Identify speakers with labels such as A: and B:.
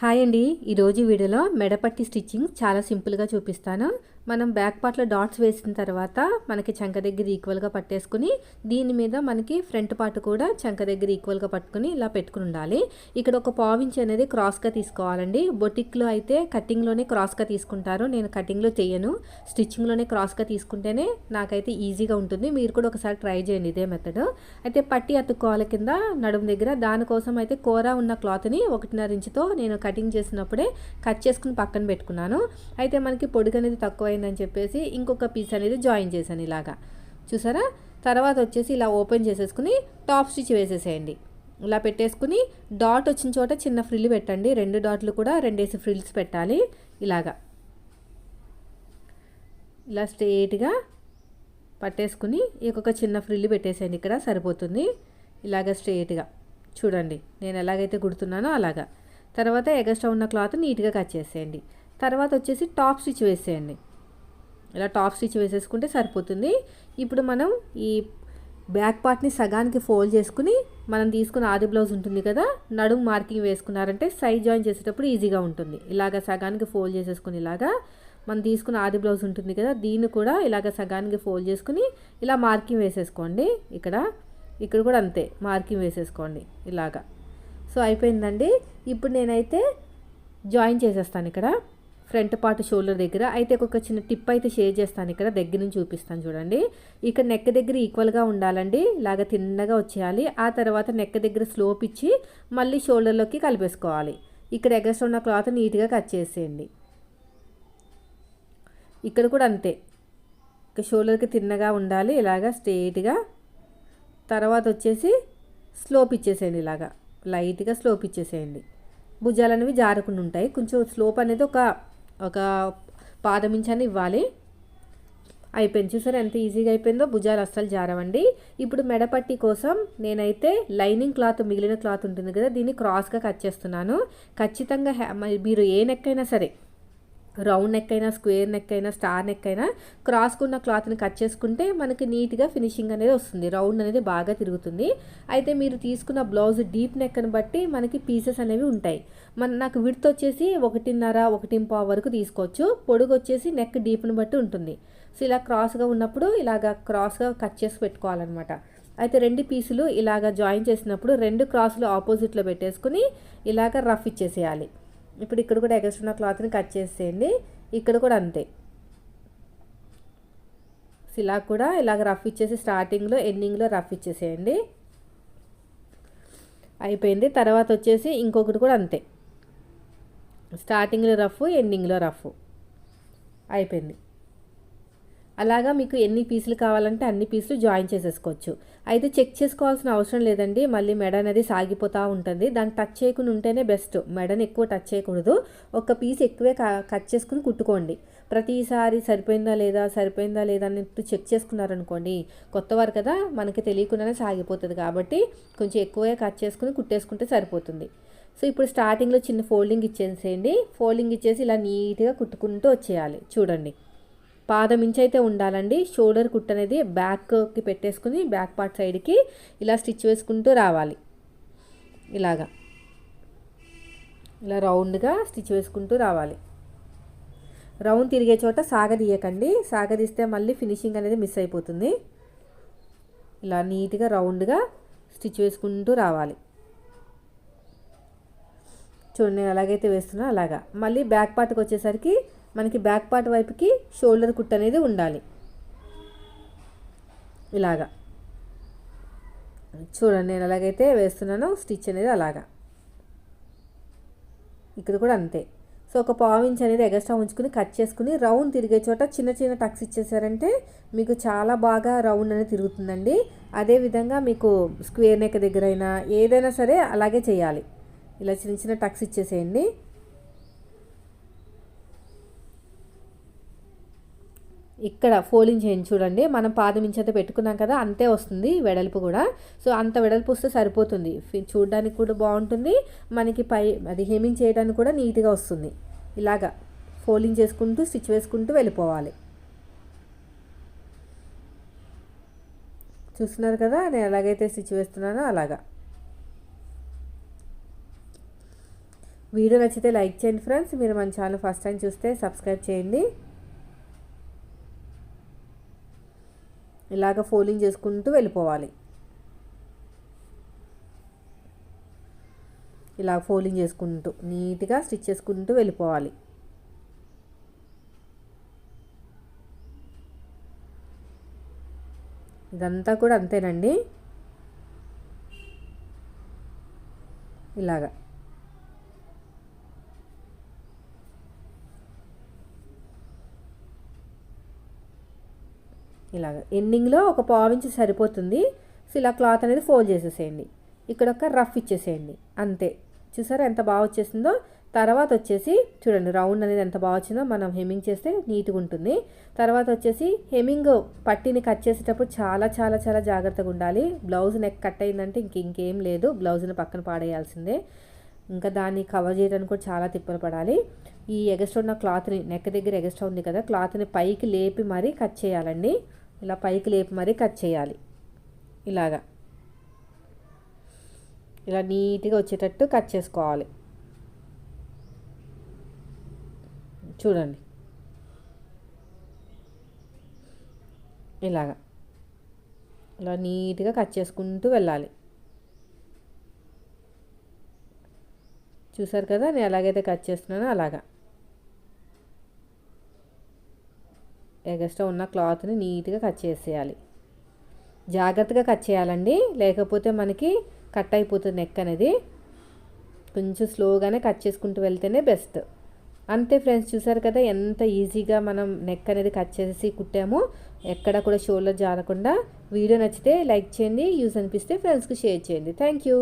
A: Hi అండి. ఈరోజు వీడియోలో మెడపట్టి స్టిచ్చింగ్ చాలా సింపుల్గా చూపిస్తాను. మనం బ్యాక్ పార్ట్లో డాట్స్ వేసిన తర్వాత మనకి చంక దగ్గర ఈక్వల్గా పట్టేసుకుని దీని మీద మనకి ఫ్రంట్ పార్ట్ కూడా చంక దగ్గర ఈక్వల్గా పట్టుకుని ఇలా పెట్టుకుని ఉండాలి. ఇక్కడ ఒక పావించి అనేది క్రాస్గా తీసుకోవాలండి. బొటిక్లో అయితే కటింగ్లోనే క్రాస్గా తీసుకుంటారు. నేను కటింగ్లో చేయను. స్టిచ్చింగ్లోనే క్రాస్గా తీసుకుంటేనే నాకైతే ఈజీగా ఉంటుంది. మీరు కూడా ఒకసారి ట్రై చేయండి ఇదే మెథడ్ అయితే పట్టి అతుక్కోవాల కింద నడుము దగ్గర. దానికోసం అయితే కూర ఉన్న క్లాత్ని ఒకటిన్నర ఇంచుతో నేను కటింగ్ చేసినప్పుడే కట్ చేసుకుని పక్కన పెట్టుకున్నాను. అయితే మనకి పొడుగు అనేది అయిపోయిందని చెప్పేసి ఇంకొక పీస్ అనేది జాయిన్ చేశాను ఇలాగా. చూసారా? తర్వాత వచ్చేసి ఇలా ఓపెన్ చేసేసుకుని టాప్ స్టిచ్ వేసేసేయండి. ఇలా పెట్టేసుకుని డాట్ వచ్చిన చోట చిన్న ఫ్రిల్ పెట్టండి. రెండు డాట్లు కూడా రెండేసి ఫ్రిల్స్ పెట్టాలి. ఇలాగా. ఇలా స్ట్రేట్గా పట్టేసుకుని ఇంకొక చిన్న ఫ్రిల్ పెట్టేసేయండి ఇక్కడ సరిపోతుంది. ఇలాగ స్ట్రేట్గా చూడండి నేను ఎలాగైతే కుడుతున్నానో అలాగా. తర్వాత ఎగస్ట్రా ఉన్న క్లాత్ నీట్గా కట్ చేసేయండి. తర్వాత వచ్చేసి టాప్ స్టిచ్ వేసేయండి. ఇలా టాప్ స్టిచ్ వేసేసుకుంటే సరిపోతుంది. ఇప్పుడు మనం ఈ బ్యాక్ పార్ట్ని సగానికి ఫోల్డ్ చేసుకుని మనం తీసుకున్న ఆది బ్లౌజ్ ఉంటుంది కదా నడుము మార్కింగ్ వేసుకున్నారంటే సైడ్ జాయిన్ చేసేటప్పుడు ఈజీగా ఉంటుంది. ఇలాగ సగానికి ఫోల్డ్ చేసేసుకుని ఇలాగా మనం తీసుకున్న ఆది బ్లౌజ్ ఉంటుంది కదా దీన్ని కూడా ఇలాగ సగానికి ఫోల్డ్ చేసుకుని ఇలా మార్కింగ్ వేసేసుకోండి. ఇక్కడ ఇక్కడ కూడా అంతే మార్కింగ్ వేసేసుకోండి ఇలాగా. సో అయిపోయిందండి. ఇప్పుడు నేనైతే జాయిన్ చేసేస్తాను ఇక్కడ. ఫ్రంట్ పార్ట్ షోల్డర్ దగ్గర. అయితే ఒక చిన్న టిప్ అయితే షేర్ చేస్తాను ఇక్కడ. దగ్గర నుంచి చూపిస్తాను చూడండి. ఇక్కడ నెక్ దగ్గర ఈక్వల్గా ఉండాలండి. ఇలాగ తిన్నగా వచ్చేయాలి. ఆ తర్వాత నెక్ దగ్గర స్లోప్ ఇచ్చి మళ్ళీ షోల్డర్లోకి కలిపేసుకోవాలి. ఇక్కడ ఎగస్ట్ ఉన్న క్లాత్ నీట్గా కట్ చేసేయండి. ఇక్కడ కూడా అంతే. ఇక షోల్డర్కి తిన్నగా ఉండాలి. ఇలాగా స్ట్రేట్గా తర్వాత వచ్చేసి స్లోప్ ఇచ్చేసేయండి ఇలాగా. లైట్గా స్లోప్ ఇచ్చేసేయండి. భుజాలు అనేవి జారకుండా ఉంటాయి. కొంచెం స్లోప్ అనేది ఒక ఒక పాదం ఇవ్వాలి. అయిపోయింది. చూసారు ఎంత ఈజీగా అయిపోయిందో? భుజాలు అస్సలు జారవండి. ఇప్పుడు మెడపట్టి కోసం నేనైతే లైనింగ్ క్లాత్ మిగిలిన క్లాత్ ఉంటుంది కదా దీన్ని క్రాస్గా కట్ చేస్తున్నాను. ఖచ్చితంగా మీరు ఏ నెక్కైనా అయినా సరే రౌండ్ నెక్ అయినా స్క్వేర్ నెక్ అయినా స్టార్ నెక్ అయినా క్రాస్కున్న క్లాత్ని కట్ చేసుకుంటే మనకి నీట్గా ఫినిషింగ్ అనేది వస్తుంది. రౌండ్ అనేది బాగా తిరుగుతుంది. అయితే మీరు తీసుకున్న బ్లౌజ్ డీప్ నెక్ని బట్టి మనకి పీసెస్ అనేవి ఉంటాయి. మన నాకు విడ్త్ వచ్చేసి ఒకటిన్నర ఒకటి పావు వరకు తీసుకోవచ్చు. పొడుగు వచ్చేసి నెక్ డీప్ని బట్టి ఉంటుంది. సో ఇలా క్రాస్గా ఉన్నప్పుడు ఇలాగ క్రాస్గా కట్ చేసి పెట్టుకోవాలన్నమాట. అయితే రెండు పీసులు ఇలాగ జాయిన్ చేసినప్పుడు రెండు క్రాసులు ఆపోజిట్లో పెట్టేసుకుని ఇలాగ రఫ్ ఇచ్చేసేయాలి. ఇప్పుడు ఇక్కడ కూడా ఎగస్ట్రా క్లాత్ని కట్ చేసేయండి. ఇక్కడ కూడా అంతే. ఇలా కూడా ఇలాగ రఫ్ ఇచ్చేసి స్టార్టింగ్లో ఎండింగ్లో రఫ్ ఇచ్చేసేయండి. అయిపోయింది. తర్వాత వచ్చేసి ఇంకొకటి కూడా అంతే. స్టార్టింగ్లో రఫ్ ఎండింగ్లో రఫ్. అయిపోయింది. అలాగా మీకు ఎన్ని పీసులు కావాలంటే అన్ని పీసులు జాయిన్ చేసేసుకోవచ్చు. అయితే చెక్ చేసుకోవాల్సిన అవసరం లేదండి. మళ్ళీ మెడ అనేది సాగిపోతూ ఉంటుంది. దాన్ని టచ్ చేయకుండా ఉంటేనే బెస్ట్. మెడని ఎక్కువ టచ్ చేయకూడదు. ఒక పీస్ ఎక్కువే కట్ చేసుకుని కుట్టుకోండి. ప్రతిసారి సరిపోయిందా లేదా సరిపోయిందా లేదా అన్నట్టు చెక్ చేసుకున్నారనుకోండి కొత్తవారు కదా మనకి తెలియకుండానే సాగిపోతుంది కాబట్టి కొంచెం ఎక్కువే కట్ చేసుకుని కుట్టేసుకుంటే సరిపోతుంది. సో ఇప్పుడు స్టార్టింగ్లో చిన్న ఫోల్డింగ్ ఇచ్చేసేయండి. ఫోల్డింగ్ ఇచ్చేసి ఇలా నీట్గా కుట్టుకుంటూ వచ్చేయాలి. చూడండి. పాదం ఇంచ్ అయితే ఉండాలండి. షోల్డర్ కుట్ అనేది బ్యాక్కి పెట్టేసుకుని బ్యాక్ పార్ట్ సైడ్కి ఇలా స్టిచ్ వేసుకుంటూ రావాలి. ఇలాగా. ఇలా రౌండ్గా స్టిచ్ వేసుకుంటూ రావాలి. రౌండ్ తిరిగే చోట సాగదీయకండి సాగదీస్తే మళ్ళీ ఫినిషింగ్ అనేది మిస్ అయిపోతుంది. ఇలా నీట్గా రౌండ్గా స్టిచ్ వేసుకుంటూ రావాలి. చూడండి నేను ఎలాగైతే వేస్తున్నా అలాగా. మళ్ళీ బ్యాక్ పార్ట్కి వచ్చేసరికి మనకి బ్యాక్ పార్ట్ వైపుకి షోల్డర్ కుట్ అనేది ఉండాలి. ఇలాగా. చూడండి నేను ఎలాగైతే వేస్తున్నానో స్టిచ్ అనేది అలాగా. ఇక్కడ కూడా అంతే. సో ఒక పావు ఇంచ్ అనేది ఎగస్ట్రా ఉంచుకుని కట్ చేసుకుని రౌండ్ తిరిగే చోట చిన్న చిన్న టక్స్ ఇచ్చేసారంటే మీకు చాలా బాగా రౌండ్ అనేది తిరుగుతుందండి. అదేవిధంగా మీకు స్క్వేర్ నెక్ దగ్గరైనా ఏదైనా సరే అలాగే చేయాలి. ఇలా చిన్న చిన్న టక్స్ ఇచ్చేసేయండి. ఇక్కడ ఫోల్డింగ్ చేయండి చూడండి. మనం పాదం ఇంచేత పెట్టుకున్నాం కదా అంతే వస్తుంది వెడల్పు కూడా. సో అంత వెడల్పు వస్తే సరిపోతుంది. చూడడానికి కూడా బాగుంటుంది. మనకి పై అది హెమింగ్ చేయడానికి కూడా నీట్గా వస్తుంది. ఇలాగా ఫోల్డింగ్ చేసుకుంటూ స్టిచ్ వేసుకుంటూ వెళ్ళిపోవాలి. చూస్తున్నారు కదా నేను ఎలాగైతే స్టిచ్ వేస్తున్నానో అలాగా. వీడియో నచ్చితే లైక్ చేయండి ఫ్రెండ్స్. మీరు మన ఛానల్ ఫస్ట్ టైం చూస్తే సబ్స్క్రైబ్ చేయండి. ఇలాగ ఫోల్డింగ్ చేసుకుంటూ వెళ్ళిపోవాలి. ఇలా ఫోల్డింగ్ చేసుకుంటూ నీట్గా స్టిచ్ చేసుకుంటూ వెళ్ళిపోవాలి. ఇదంతా కూడా అంతేనండి. ఇలాగా. ఇలాగ. ఎండింగ్లో ఒక పావించి సరిపోతుంది. సో ఇలా క్లాత్ అనేది ఫోల్డ్ చేసేసేయండి. ఇక్కడ ఒక రఫ్ ఇచ్చేసేయండి. అంతే. చూసారా ఎంత బాగా వచ్చేసిందో? తర్వాత వచ్చేసి చూడండి రౌండ్ అనేది ఎంత బాగా వచ్చిందో మనం హెమ్మింగ్ చేస్తే నీట్గా ఉంటుంది. తర్వాత వచ్చేసి హెమ్మింగ్ పట్టిని కట్ చేసేటప్పుడు చాలా చాలా చాలా జాగ్రత్తగా ఉండాలి. బ్లౌజ్ నెక్ కట్ అయిందంటే ఇంక ఇంకేం లేదు. బ్లౌజ్ని పక్కన పాడేయాల్సిందే. ఇంకా దాన్ని కవర్ చేయడానికి కూడా చాలా తిప్పలు పడాలి. ఈ ఎగస్ట్రా ఉన్న క్లాత్ని నెక్ దగ్గర ఎగస్ట్రా ఉంది కదా క్లాత్ని పైకి లేపి మరీ కట్ చేయాలండి. ఇలా పైకి లేపి మరీ కట్ చేయాలి. ఇలాగా. ఇలా నీట్గా వచ్చేటట్టు కట్ చేసుకోవాలి. చూడండి. ఇలాగా. ఇలా నీట్గా కట్ చేసుకుంటూ వెళ్ళాలి. చూసారు కదా? నేను ఎలాగైతే కట్ చేస్తున్నానో అలాగా. ఎగస్ట్రా ఉన్న క్లాత్ని నీట్గా కట్ చేసేయాలి. జాగ్రత్తగా కట్ చేయాలండి. లేకపోతే మనకి కట్ అయిపోతుంది నెక్ అనేది. కొంచెం స్లోగానే కట్ చేసుకుంటూ వెళ్తేనే బెస్ట్. అంతే ఫ్రెండ్స్ చూసారు కదా ఎంత ఈజీగా మనం నెక్ అనేది కట్ చేసి కుట్టామో. ఎక్కడ కూడా షోల్డర్ జారకుండా వీడియో నచ్చితే లైక్ చేయండి యూస్ అనిపిస్తే ఫ్రెండ్స్కి షేర్ చేయండి. Thank you.